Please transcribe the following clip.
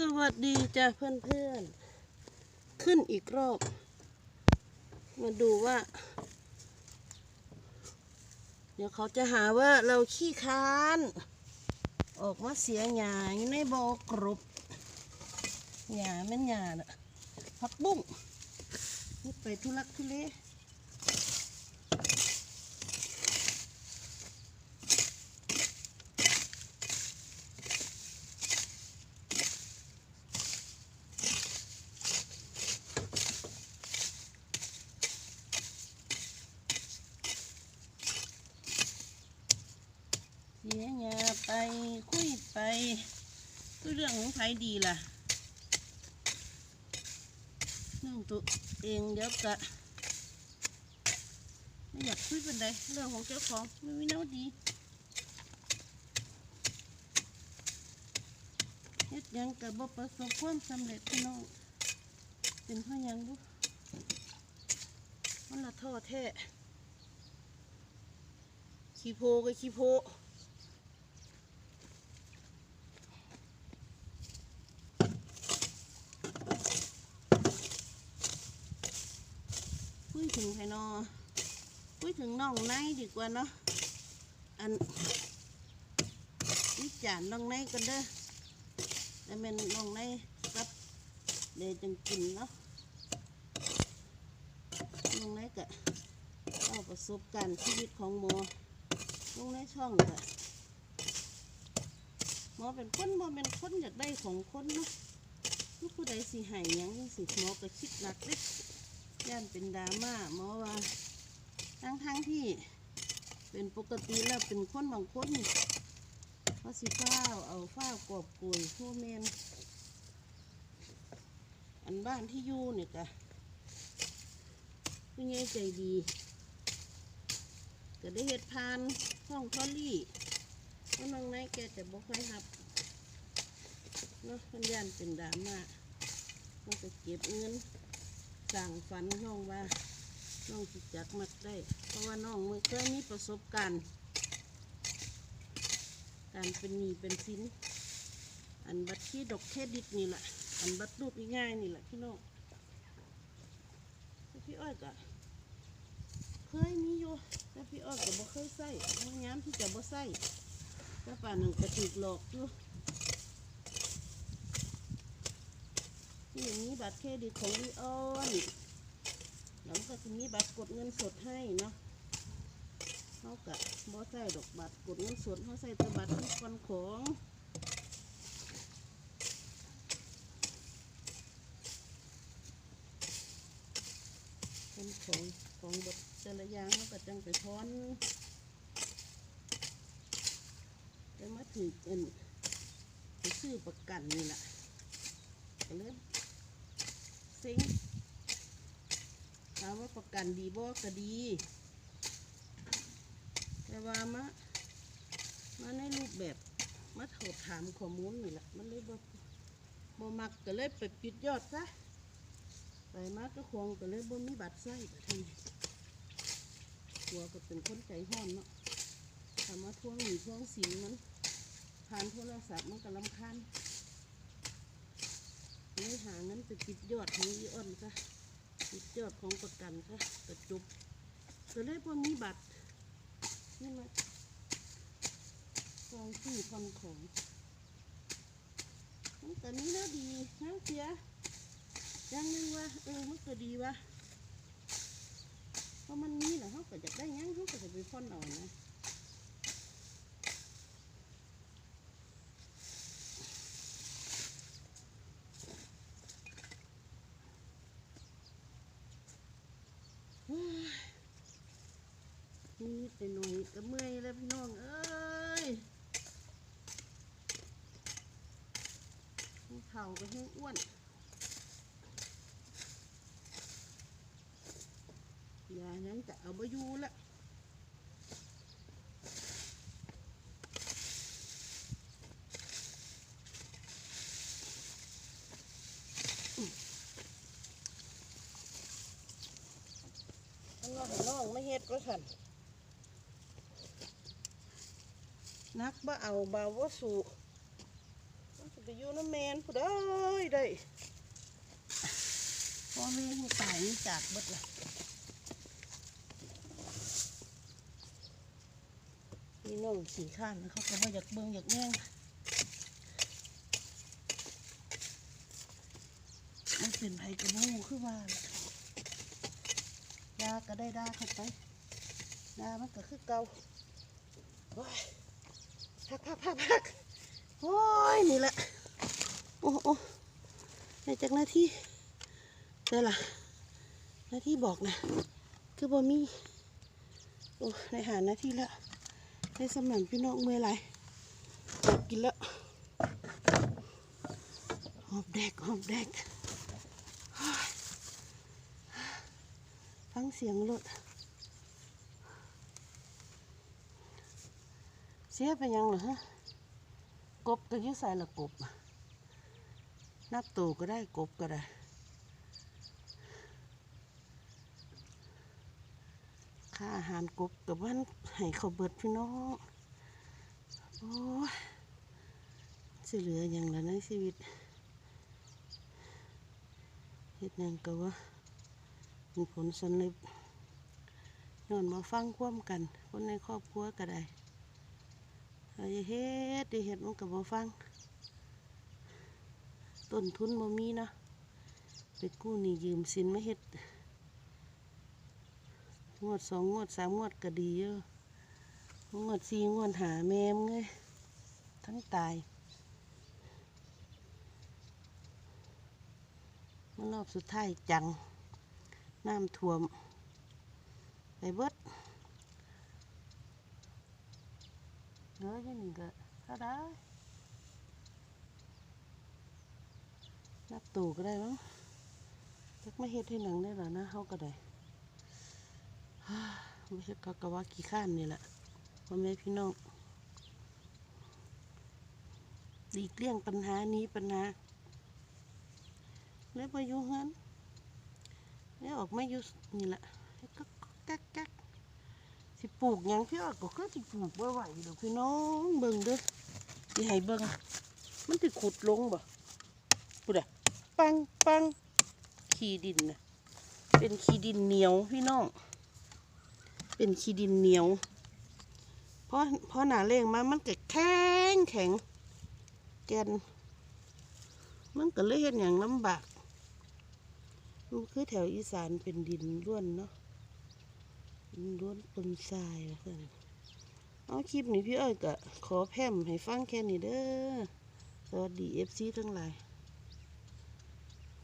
สวัสดีจ้ะเพื่อนๆ ขึ้นอีกรอบ มาดูว่า เดี๋ยวเขาจะหาว่าเราขี้ค้าน ออกมาเสียหยาอยู่ในบ่อกรบหยาแม่นหยาน่ะผักบุ้งนี่ไปทุลักทุเลเสียหยาไปคุยไป คือเรื่องของไผดีล่ะเรื่งตัวเองเดี๋ยวกะไม่อยากคุยเป็นไรเรื่องของเจ้าของไม่มีแนวดีเฮ็ดยังกับบ่ประสบความสำเร็จพี่น้องเป็นเพราะหยังบุมันละท้อแท้ขี้โพก็ขี้โพ ถึงไผนอคุยถึงน้องไนดีกว่าเนาะ อันวิจารณ์น้องไนกันเด้อแต่เป็นน้องไนรับเดจังกินเนาะน้องไนกะเอาประสบการณ์ชีวิตของหมอน้องไนช่องกะหมอเป็นคนหมอเป็นคนอยากได้ของคนเนาะลูกผู้ใดสิหายยังจังสิหมอก็คิดหนักเด้ ย่านเป็นดราม่าหมอว่า ทั้งทั้งที่เป็นปกติแล้วเป็นคนบางคนเขาสิฟ้าวเอาฟ้าวกอบกุยพวกเมนอันบ้านที่อยู่เนี่ยกะผู้ใหญ่ใจดีก็ได้เห็ดพานห้องทอลี่เพราะน้องนายแกจะบอกค่อยรับเนาะพันยานเป็นดราม่าเราก็เก็บเงิน สั่งฝันห้องว่าน้องสิจักมักได้ เพราะว่าน้องมือเคยมีประสบการณ์ การเป็นหนี้เป็นสินอันบัตรที่ดอกเครดิตนี่แหละอันบัตรรูดง่ายนี่แหละพี่น้องพี่อ้อยก็เคยมีอยู่แต่พี่อ้อยก็บ่เคยใส่พยายามที่จะบ่ใส่แต่ป่านหนึ่งก็ถูกหลอกอยู่ อย่างนี้บัตรเครดิตของพี่อ้อนแล้วก็จะมีบัตรกดเงินสดให้เนาะเขากะบ่ใส่ดอกบัตรกดเงินสดเขาใส่แต่บัตรที่คนของคนของของบทแต่ละอย่างเขาก็จังไปทอนแต่มาถึงเงินไปซื้อประกันนี่แหละก็เลย เซ็งถามว่าประกันดีบ่ก็ดี แต่ว่ามามาในรูปแบบมาโทรถามข้อมูลนี่แหละมันเลยบ่บ่มักก็เลยไปปิดยอดซะไปมาก็คงก็เลยบ่มีบัตรใช้บัดนี้หัวก็เป็นคนใจห้อนเนาะถามว่าทวงหนี้ทวงสินมันผ่านโทรศัพท์มันก็ลำคาญาเงินไปปิดยอดของอีอ้อนซะสุดยอดของประกันค่ะกระจุบก็เลยพอมีบัตรนี่มาซองที่พันของแต่นี้นะดีนะเสียยังนึงว่าเออมันก็ดีวะเพราะมันมีแหละเขาก็จะได้ยังเขาก็จะไปพ่อนเอานะ นี่ไปหน่อยก็เมื่อยแล้วพี่น้อง เอ้ยเข่าก็ให้อ้วนอย่านั้นจะเอาไปอยู่ละอันน้องให้น้องไม่เฮ็ดก็สัน นักบ่เอาเบาว่าสู่มันจะไปอยู่น้ำแมนผู้ใดได้พ่อแม่ผู้ตายนี่จากเบิดละพี่น้องขี่ข้านเขาก็บ่าอยากเบิ่งอยากแย่งมันเป็นไผกระมูคือว่าล่ะดาก็ได้ดาเข้าไปดามันก็คือเก่าโอ้ย พักพักพักพักโอ้ยนี่แหละโอ้โอ้ในจากหน้าที่เจอละหน้าที่บอกนะคือบ่มีโอ้ในหาหน้าที่แล้วในสมัยพี่น้องเมื่อไรกินแล้วหอบแดกหอบแดกเฮ้ยฟังเสียงรถ เสียไปยังเหรอฮะกบก็อยุ่ใส่ละกบ นับตูก็ได้กบก็ได้ ค่าอาหารกบกับวันให้เขาเบิดพี่น้องโอ้สิเหลืออย่างละในชีวิตเฮ็ดยังก็ว่ามีผลสำเร็จย้อนมาฟังควมกัน คนในครอบครัวก็ได้ เอาอย่าเฮ็ดดิเฮ็ดมันก็บ่ฟังต้นทุนบ่มีเนาะไปกู้หนี่ยืมสินมาเฮ็ดงวดสองงวดสามงวดก็ดีเยอะงวดสี่งวดหาแม่มงเลยทั้งตายมันรอบสุดท้ายจัง น้ำท่วม ไปเบิด เหลืออยู่นี่ก็ถ้าได้นับตูก็ได้มั้งจักไม่เฮ็ดให้หนังได้หรอนะเขาก็ได้ไม่เฮ็ดก็กะว่าขี้ข้านนี่แหละพ่อแม่พี่น้องหลีกเลี่ยงปัญหานี้ปัญหาแล้วมาอยู่เฮือนแล้วออกมาอยู่นี่แหละก็กักกัก สิปลูกยังเพี่อก็คือสิปลูกบ่ไหวเดอกพี่น้องเบิ่งเด้อสิให้เบิ่งมันสิขุดลงบ่พูดอะปังปังขี้ดินน่ะเป็นขี้ดินเหนียวพี่น้อง เป็นขี้ดินเหนียว เพราะเพราะหนาแรงมามันก็แข็งแข็งแกนมันก็เลยเห็นอย่างลำบากมันคือแถวอีสานเป็นดินร่วนเนาะ ล้วนปนทรายแล้วกันเอาคลิปนี้พี่อ้อยก็ขอแพมให้ฟังแค่นี้เด้อ สวัสดีเอฟซีทั้งหลาย